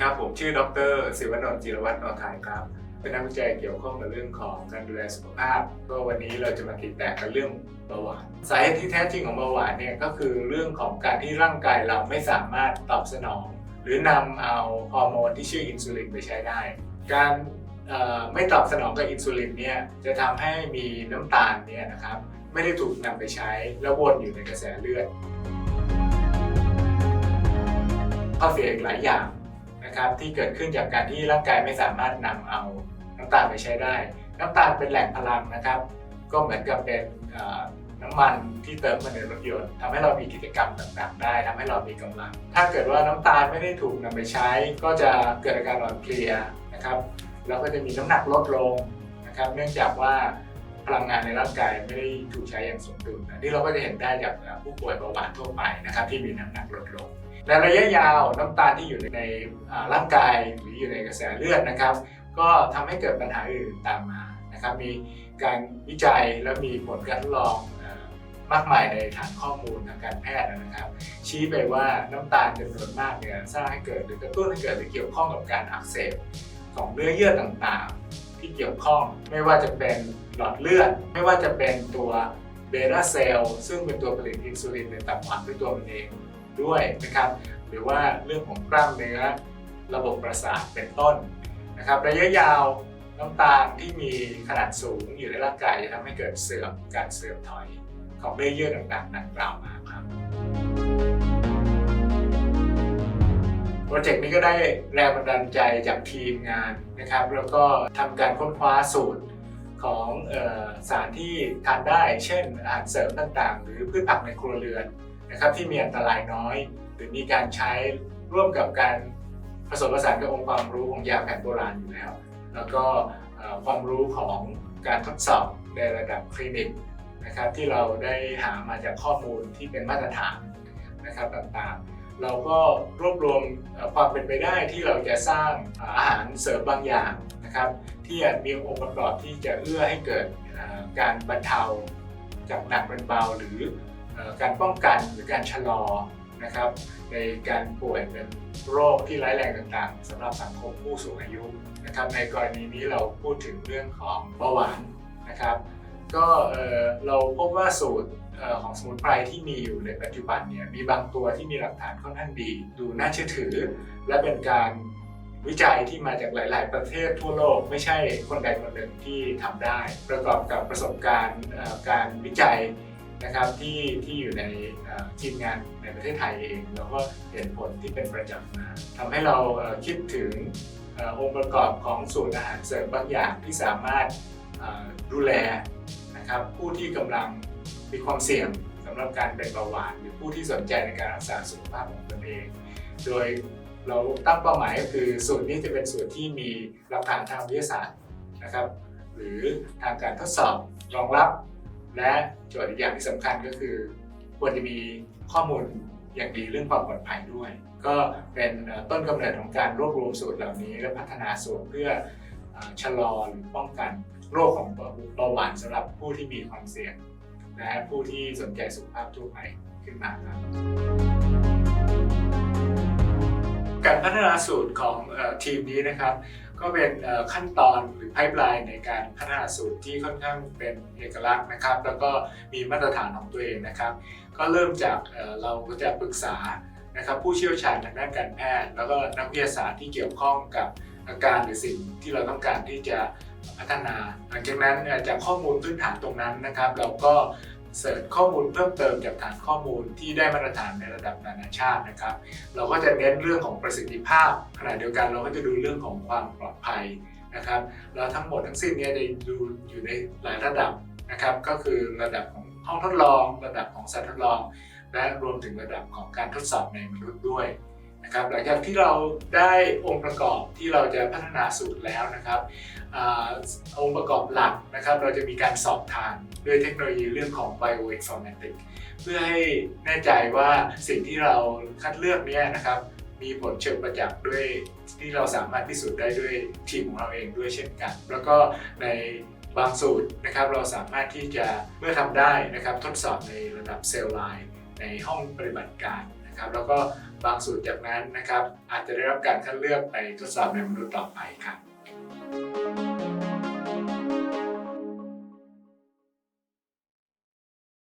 ครับผมชื่อดรศิวนนท์จิรวัฒน์นนทายครับ เป็นนักวิจัยเกี่ยวข้องกับเรื่องของการดูแลสุขภาพก็วันนี้เราจะมาติดแตกกันเรื่องเบาหวานสาเหตุที่แท้จริงของเบาหวานเนี่ยก็คือเรื่องของการที่ร่างกายเราไม่สามารถตอบสนอง หรือนำเอาฮอร์โมนที่ชื่ออินซูลินไปใช้ได้ การไม่ตอบสนองกับอินซูลินเนี่ยจะทำให้มีน้ำตาลเนี่ยนะครับไม่ได้ถูกนำไปใช้แล้ววนอยู่ในกระแสเลือดข้อเสียอีกหลายอย่าง นะครับที่เกิดขึ้นจากการที่ร่างกายไม่สามารถนำเอาน้ำตาลไปใช้ได้ น้ำตาลเป็นแหล่งพลังนะครับ ก็เหมือนกับเป็นน้ำมันที่เติมมาในรถยนต์ทำให้เรามีกิจกรรมต่างๆ ได้ทำให้เรามีกำลัง ถ้าเกิดว่าน้ำตาลไม่ได้ถูกนำไปใช้ ก็จะเกิดอาการอ่อนเพลียนะครับแล้วก็จะมีน้ำหนักลดลงนะครับ เนื่องจากว่าพลังงานในร่างกายไม่ได้ถูกใช้อย่างสมดุลนนี้เราก็จะเห็นได้จากผู้ป่วยเบาหวานทั่วไปนะครับ ที่มีน้ำหนักลดลง ในระยะยาวน้ำตาลที่อยู่ในร่างกายหรืออยู่ในกระแสเลือดนะครับ ก็ทำให้เกิดปัญหาอื่นตามมานะครับ มีการวิจัยและมีผลการทดลองมากมายในฐานข้อมูลทางการแพทย์นะครับ ชี้ไปว่าน้ำตาลจำนวนมากเนี่ยสร้างให้เกิดหรือกระตุ้นให้เกิดหรือเกี่ยวข้องกับการอักเสบของเนื้อเยื่อต่างๆ ที่เกี่ยวข้องไม่ว่าจะเป็นหลอดเลือด ไม่ว่าจะเป็นตัวเบต้าเซลล์ซึ่งเป็นตัวผลิตอินซูลินในตับอ่อนด้วยตัวมันเอง ด้วยนะครับหรือว่าเรื่องของกล้ามเนื้อระบบประสาทเป็นต้นนะครับระยะยาวน้ำตาลที่มีขนาดสูงอยู่ในร่างกายจะทำให้เกิดเสื่อมการเสื่อมถอยของเนื้อเยื่อต่างๆดังกล่าวมาครับโปรเจกต์นี้ก็ได้แรงบันดาลใจจากทีมงานนะครับ แล้วก็ทำการค้นคว้าสูตรของออสารที่ทานได้ เช่นอาหารเสริมต่างๆ หรือพืชผักในครัวเรือน นะครับที่มีอันตรายน้อย หรือมีการใช้ร่วมกับการผสมผสานกับองค์ความรู้ของยาแผนโบราณอยู่แล้ว แล้วก็ความรู้ของการทดสอบในระดับคลินิกนะครับที่เราได้หามาจากข้อมูลที่เป็นมาตรฐานนะครับต่างๆ เราก็รวบรวมความเป็นไปได้ที่เราจะสร้างอาหารเสริมบางอย่างนะครับที่อาจมีองค์ประกอบที่จะเอื้อให้เกิดการบรรเทาจากหนักเป็นเบาหรือ การป้องกันหรือการชะลอนะครับในการป่วยเป็นโรคที่ร้ายแรงต่างๆสำหรับสังคมผู้สูงอายุนะครับในกรณีนี้เราพูดถึงเรื่องของเบาหวานนะครับ ก็เราพบว่าสูตรของสมุนไพรที่มีอยู่ในปัจจุบันเนี่ยมีบางตัวที่มีหลักฐานค่อนข้างดี ดูน่าเชื่อถือ และเป็นการวิจัยที่มาจากหลาย ๆ ประเทศทั่วโลก ไม่ใช่คนใดคนหนึ่งที่ทำได้ ประกอบกับประสบการณ์การวิจัย นะครับที่ที่อยู่ในทีมงานในประเทศไทยเองแล้วก็เห็นผลที่เป็นประจักษ์มาทำให้เราคิดถึงองค์ประกอบของสูตรอาหารเสริมบางอย่างที่สามารถดูแลนะครับผู้ที่กำลังมีความเสี่ยงสำหรับการเป็นเบาหวาน หรือผู้ที่สนใจในการรักษาสุขภาพของตนเอง โดยเราตั้งเป้าหมายก็คือสูตรนี้จะเป็นสูตรที่มีหลักฐานทางวิทยาศาสตร์นะครับหรือทางการทดสอบรองรับ และโจทย์อีกอย่างที่สำคัญก็คือ ควรจะมีข้อมูลอย่างดีเรื่องความปลอดภัยด้วย ก็เป็นต้นกำเนิดของการรวบรวมสูตรเหล่านี้ และพัฒนาสูตรเพื่อชะลอหรือป้องกันโรคของเบาหวานสำหรับผู้ที่มีความเสี่ยง และผู้ที่สนใจสุขภาพทั่วไปขึ้นมาครับการพัฒนาสูตรของทีมนี้นะครับ ก็เป็นขั้นตอนหรือไพ p e ไลน์ในการพัฒนาสูตรที่ค่อนข้างเป็นเอกลักษณ์นะครับ แล้วก็มีมาตรฐานของตัวเองนะครับ ก็เริ่มจากเราก็จะปรึกษานะครับผู้เชี่ยวชาญทางด้านการแพทย์ แล้วก็นักวิทยาศาสตร์ที่เกี่ยวข้องกับอาการหรือสิ่งที่เราต้องการที่จะพัฒนา หลังจากนั้นจากข้อมูลพื้นฐานตรงนั้นนะครับ เราก็ เสิร์ชข้อมูลเพิ่มเติมจากฐานข้อมูลที่ได้มาตรฐานในระดับนานาชาตินะครับ เราก็จะเน้นเรื่องของประสิทธิภาพ ขณะเดียวกันเราก็จะดูเรื่องของความปลอดภัยนะครับแล้วทั้งหมดทั้งสิ้นเนี้จะดูอยู่ในหลายระดับนะครับ ก็คือระดับของห้องทดลอง ระดับของสัตว์ทดลอง และรวมถึงระดับของการทดสอบในมนุษย์ด้วย นะครับหลังจากที่เราได้องค์ประกอบที่เราจะพัฒนาสูตรแล้วนะครับอองค์ประกอบหลักนะครับ เราจะมีการสอบทานด้วยเทคโนโลยีเรื่องของ bioinformatics เพื่อให้แน่ใจว่าสิ่งที่เราคัดเลือกเนี่ยนะครับมีผลเชิงประจักษ์ด้วยที่เราสามารถพิสูจน์ได้ด้วยทีมของเราเองด้วยเช่นกัน แล้วก็ในบางสูตรนะครับเราสามารถที่จะเมื่อทำได้นะครับทดสอบในระดับเซลล์ไลน์ในห้องปฏิบัติการ นะครับแล้วก็บางสูตรจากนั้นนะครับอาจจะได้รับการคัดเลือกไปทดสอบในมนุษย์ต่อไปครับ